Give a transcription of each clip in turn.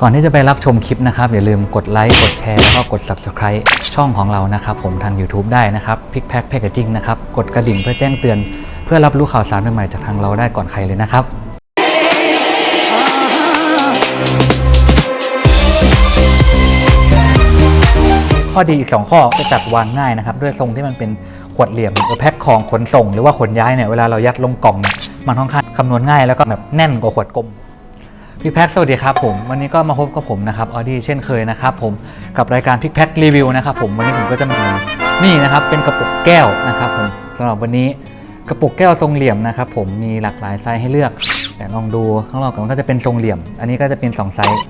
ก่อนที่จะไปรับชมคลิปนะครับ อย่าลืมกดไลค์กดแชร์แล้วก็กด Subscribe ช่องของเรานะครับ ผมทาง YouTube ได้นะครับ Pick Pack Packaging นะครับ กดกระดิ่งเพื่อแจ้งเตือน เพื่อรับรู้ข่าวสารใหม่ๆจากทางเราได้ก่อนใครเลยนะครับ ข้อดีอีก 2 ข้อจะจัดวางง่ายนะครับ ด้วยทรงที่มันเป็นขวดเหลี่ยมหรือแพ็คของขนส่ง หรือว่าขนย้ายเนี่ยเวลาเรายัดลงกล่องเนี่ยมันค่อนข้างคำนวณง่ายแล้วก็แบบแน่นกว่าขวดกลม พี่แพ็คสวัสดีครับผม วันนี้ก็มาพบกับผมนะครับออดี้เช่นเคยนะครับผมกับรายการพิกแพ็ครีวิวนะครับผมวันนี้ผมก็จะมีนี่นะครับเป็นกระปุกแก้วนะครับผมสำหรับวันนี้กระปุกแก้วทรงเหลี่ยมนะครับผมมีหลากหลายไซส์ให้เลือก แต่ลองดูข้างนอกก่อนก็จะเป็นทรงเหลี่ยม อันนี้ก็จะเป็นสองไซส์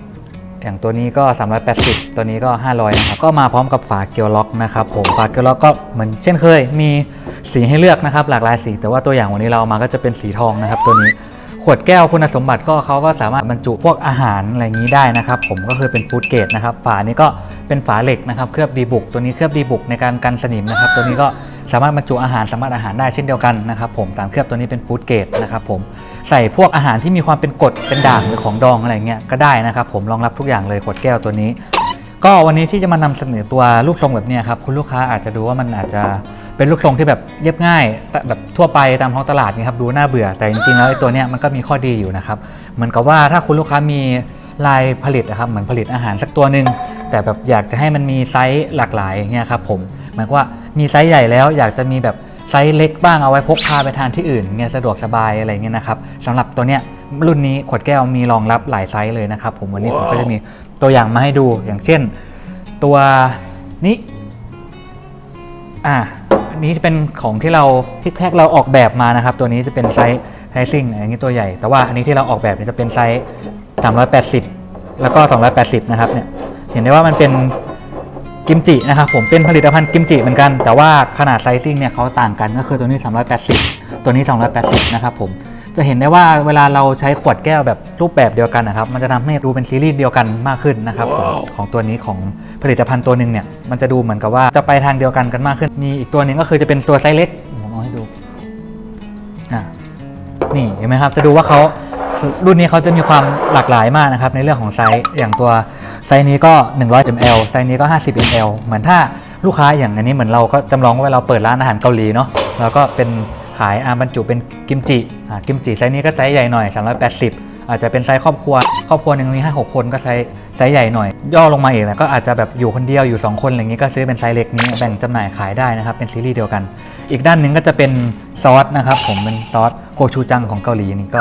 อย่างตัวนี้ก็ 380 ตัวนี้ก็ 500นะครับก็มาพร้อมกับฝาเกลียวล็อกนะครับผมฝาเกลียวล็อกก็เหมือนเช่นเคย มีสีให้เลือกนะครับหลากหลายสี แต่ว่าตัวอย่างวันนี้เราเอามาก็จะเป็นสีทองนะครับตัวนี้ ขวดแก้วคุณสมบัติก็เขาก็สามารถบรรจุพวกอาหารอะไรนี้ได้นะครับ ผมก็คือเป็นฟู้ดเกรดนะครับ ฝานี้ก็เป็นฝาเหล็กนะครับ เคลือบดีบุก ตัวนี้เคลือบดีบุกในการกันสนิมนะครับ ตัวนี้ก็สามารถบรรจุอาหารสามารถอาหารได้เช่นเดียวกันนะครับ ผมสารเคลือบตัวนี้เป็นฟู้ดเกรดนะครับผมใส่พวกอาหารที่มีความเป็นกรดเป็นด่างหรือของดองอะไรเงี้ยก็ได้นะครับ ผมรองรับทุกอย่างเลยขวดแก้วตัวนี้ ก็วันนี้ที่จะมานำเสนอตัวรูปทรงแบบนี้ครับคุณลูกค้าอาจจะดูว่ามันอาจจะเป็นรูปทรงที่แบบเรียบง่ายแแบบทั่วไปตามท้องตลาดนี่ครับดูน่าเบื่อแต่จริงๆแล้วไอ้ตัวเนี้ยมันก็มีข้อดีอยู่นะครับเหมือนกับว่าถ้าคุณลูกค้ามีลายผลิตนะครับเหมือนผลิตอาหารสักตัวหนึ่งแต่แบบอยากจะให้มันมีไซส์หลากหลายเงี้ยครับผมหมายว่ามีไซส์ใหญ่แล้วอยากจะมีแบบไซส์เล็กบ้างเอาไว้พกพาไปทานที่อื่นเงี้ยสะดวกสบายอะไรเงี้ยนะครับสำหรับตัวเนี้ยรุ่นนี้ขวดแก้วมีรองรับหลายไซส์เลยนะครับผมวันนี้ผมก็จะมี ตัวอย่างมาให้ดูอย่างเช่น ตัวนี้อ่าอันนี้จะเป็นของที่เราพิกแพคเราออกแบบมานะครับ ตัวนี้จะเป็นไซส์ไซซิ่งอย่างนี้ตัวใหญ่ แต่ว่าอันนี้ที่เราออกแบบนี่จะเป็นไซส์380 แล้วก็ 280 นะครับเนี่ยเห็นได้ว่ามันเป็นกิมจินะครับผมเป็นผลิตภัณฑ์กิมจิเหมือนกัน แต่ว่าขนาดไซซิ่งเนี่ยเขาต่างกันก็คือตัวนี้ 380 ตัวนี้ 280 นะครับผม จะเห็นได้ว่าเวลาเราใช้ขวดแก้วแบบรูปแบบเดียวกันนะครับ มันจะทำให้ดูเป็นซีรีส์เดียวกันมากขึ้นนะครับผมของตัวนี้ของผลิตภัณฑ์ตัวหนึ่งเนี่ย มันจะดูเหมือนกับว่าจะไปทางเดียวกันกันมากขึ้น มีอีกตัวหนึ่งก็คือจะเป็นตัวไซส์เล็ก ผมเอาให้ดู อะนี่เห็นไหมครับ จะดูว่าเขารุ่นนี้เขาจะมีความหลากหลายมากนะครับ ในเรื่องของไซส์ อย่างตัวไซส์นี้ก็ 100 ml ไซส์นี้ก็ 50 ml เหมือนถ้าลูกค้าอย่างอันนี้เหมือนเราก็จำลองว่าเราเปิดร้านอาหารเกาหลีเนาะ แล้วก็เป็น ขายอาบรรจุเป็นกิมจิอ่ากิมจิไซส์นี้ก็ไซส์ใหญ่หน่อย 380 อาจจะเป็นไซส์ครอบครัว ครอบครัวหนึ่งมีห้าหกคนก็ไซส์ไซส์ใหญ่หน่อย ย่อลงมาอีกนะก็อาจจะแบบอยู่คนเดียวอยู่ 2 คนอะไรอย่างนี้ก็ซื้อเป็นไซส์เล็กนี้แบ่งจำหน่ายขายได้นะครับ เป็นซีรีส์เดียวกัน อีกด้านหนึ่งก็จะเป็นซอสนะครับผมเป็นซอสโกชูจังของเกาหลีนี่ก็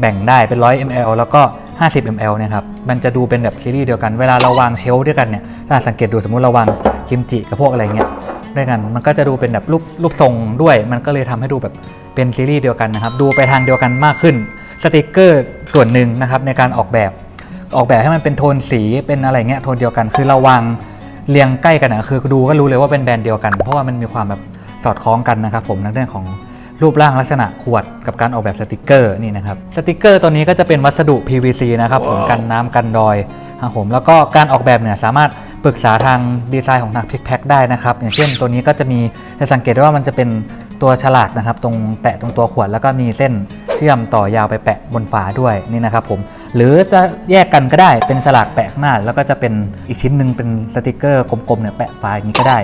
แบ่งได้เป็น 100 ml แล้วก็ 50 ml นะครับ มันจะดูเป็นแบบซีรีส์เดียวกัน เวลาเราวางเชลฟ์ด้วยกันเนี่ย ถ้าสังเกตดูสมมุติเราวางกิมจิกับพวกอะไรเงี้ย ด้วยกัน มันก็จะดูเป็นแบบรูปรูปทรงด้วย มันก็เลยทำให้ดูแบบเป็นซีรีส์เดียวกันนะครับ ดูไปทางเดียวกันมากขึ้น สติกเกอร์ส่วนหนึ่งนะครับในการออกแบบ ออกแบบให้มันเป็นโทนสี เป็นอะไรเงี้ยโทนเดียวกัน คือเราวางเรียงใกล้กันนะคือดูก็รู้เลยว่าเป็นแบรนด์เดียวกัน เพราะว่ามันมีความแบบสอดคล้องกันนะครับผมในเรื่องของรูปร่างลักษณะขวดกับการออกแบบสติกเกอร์นี่นะครับสติกเกอร์ตัวนี้ก็จะเป็นวัสดุ PVC นะครับผมกันน้ำกันรอยครับผมแล้วก็การออกแบบเนี่ยสามารถ ปรึกษาทางดีไซน์ของทางพิกแพคได้นะครับ อย่างเช่นตัวนี้ก็จะมีจะสังเกตได้ว่ามันจะเป็นตัวฉลากนะครับ ตรงแปะตรงตัวขวดแล้วก็มีเส้นเชื่อมต่อยาวไปแปะบนฝาด้วยนี่นะครับผมหรือจะแยกกันก็ได้เป็นฉลากแปะข้างหน้า แล้วก็จะเป็นอีกชิ้นหนึ่งเป็นสติกเกอร์กลมๆเนี่ยแปะฝาอย่างนี้ก็ได้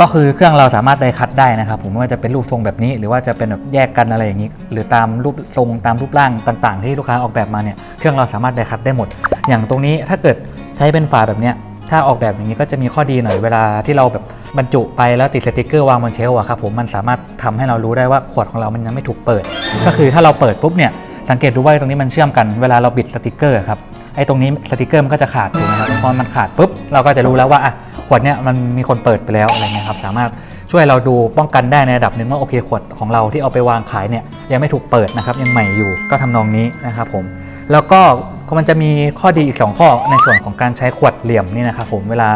ก็คือเครื่องเราสามารถไดคัดได้นะครับ ผมไม่ว่าจะเป็นรูปทรงแบบนี้ หรือว่าจะเป็นแบบแยกกันอะไรอย่างนี้ หรือตามรูปทรงตามรูปร่างต่าง ๆ ที่ลูกค้าออกแบบมาเนี่ยเครื่องเราสามารถไดคัดได้หมด อย่างตรงนี้ถ้าเกิดใช้เป็นฝาแบบเนี้ย ถ้าออกแบบอย่างนี้ก็จะมีข้อดีหน่อยเวลาที่เราแบบบรรจุไปแล้วติดสติกเกอร์วางบนเชลฟ์อะครับผมมันสามารถทำให้เรารู้ได้ว่าขวดของเรามันยังไม่ถูกเปิด ก็คือถ้าเราเปิดปุ๊บเนี่ยสังเกตดูว่าตรงนี้มันเชื่อมกันเวลาเราบิดสติกเกอร์ครับไอ้ตรงนี้สติกเกอร์มันก็จะขาดถูกไหมครับพอมันขาดปุ๊บเราก็จะรู้แล้วว่าอะขวดเนี้ยมันมีคนเปิดไปแล้วอะไรเงี้ยครับสามารถช่วยเราดูป้องกันได้ในระดับหนึ่งว่าโอเคขวดของเราที่เอาไปวางขายเนี่ยยังไม่ถูกเปิดนะครับยังใหม่อยู่ก็ทำนองนี้นะครับผมแล้วก็ ก็มันจะมีข้อดีอีก 2 ข้อในส่วนของการใช้ขวดเหลี่ยมนี่นะครับผมเวลา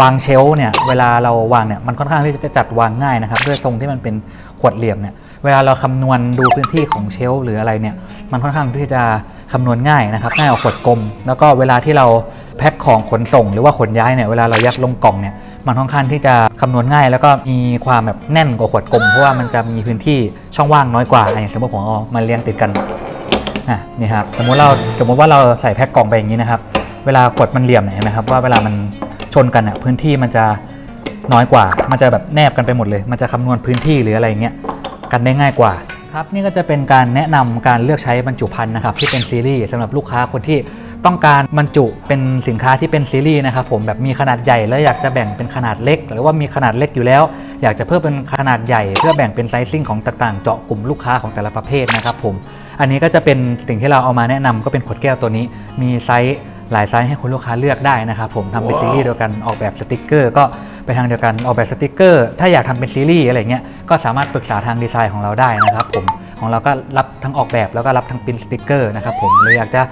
วางเชล์เนี่ยเวลาเราวางเนี่ยมันค่อนข้างที่จะจัดวางง่ายนะครับด้วยทรงที่มันเป็นขวดเหลี่ยมเนี่ยเวลาเราคำนวณดูพื้นที่ของเชล์หรืออะไรเนี่ยมันค่อนข้างที่จะคำนวณง่ายนะครับง่ายกว่าขวดกลม แล้วก็เวลาที่เราแพ็คของขนส่ง หรือว่าขนย้ายเนี่ยเวลาเรายัดลงกล่องเนี่ยมันค่อนข้างที่จะคำนวณง่าย แล้วก็มีความแบบแน่นกว่าขวดกลมเพราะว่ามันจะมีพื้นที่ช่องว่างน้อยกว่าอย่างสมมติผมเอามาเรียงติดกัน อะนี่ครับสมมติเราสมมติว่าเราใส่แพ็คกล่องไปอย่างนี้นะครับ เวลาขวดมันเหลี่ยมเห็นไหมครับว่าเวลามันชนกันอะพื้นที่มันจะน้อยกว่า มันจะแบบแนบกันไปหมดเลย มันจะคำนวณพื้นที่หรืออะไรเงี้ยกันได้ง่ายกว่าครับนี่ก็จะเป็นการแนะนำการเลือกใช้บรรจุภัณฑ์นะครับที่เป็นซีรีส์สำหรับลูกค้าคนที่ ต้องการบรรจุเป็นสินค้าที่เป็นซีรีส์นะครับผมแบบมีขนาดใหญ่แล้วอยากจะแบ่งเป็นขนาดเล็ก หรือว่ามีขนาดเล็กอยู่แล้ว อยากจะเพิ่มเป็นขนาดใหญ่ เพื่อแบ่งเป็นไซซิ่งของต่างๆ เจาะกลุ่มลูกค้าของแต่ละประเภทนะครับผมอันนี้ก็จะเป็นสิ่งที่เราเอามาแนะนำก็เป็นขวดแก้วตัวนี้ มีไซส์หลายไซส์ให้คุณลูกค้าเลือกได้นะครับผมทำเป็นซีรีส์เดียวกันออกแบบสติกเกอร์ก็ไปทางเดียวกันออกแบบสติกเกอร์ ถ้าอยากทำเป็นซีรีส์อะไรเงี้ยก็สามารถปรึกษาทางดีไซน์ของเราได้นะครับผมของเราก็รับทั้งออกแบบแล้วก็รับทั้งปรินสติกเกอร์นะครับผมหรืออยากจะ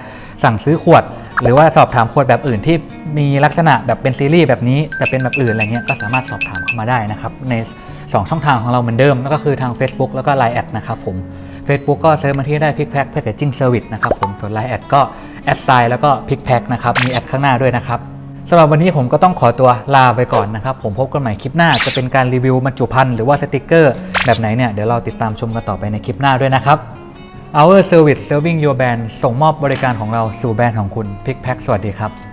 สั่งซื้อขวด หรือว่าสอบถามขวดแบบอื่นที่มีลักษณะแบบเป็นซีรีส์แบบนี้ แต่เป็นแบบอื่นอะไรเงี้ยก็สามารถสอบถามเข้ามาได้นะครับใน2 ช่องทางของเราเหมือนเดิมนั่นก็คือทาง Facebook แล้วก็ Line แอดนะครับผม Facebook ก็เซิร์ชมาที่ได้ Pick Pack Packaging Service นะครับผมส่วน Line แอดก็แอดไซน์แล้วก็ Pick Pack นะครับมีแอดข้างหน้าด้วยนะครับสำหรับวันนี้ผมก็ต้องขอตัวลาไปก่อนนะครับ ผมพบกันใหม่คลิปหน้าจะเป็นการรีวิวบรรจุภัณฑ์หรือว่าสติกเกอร์แบบไหนเนี่ยเดี๋ยวเราติดตามชมกันต่อไปในคลิปหน้าด้วยนะครับ Our Service Serving Your Brand ส่งมอบบริการของเราสู่แบรนด์ของคุณ Pick Pack สวัสดีครับ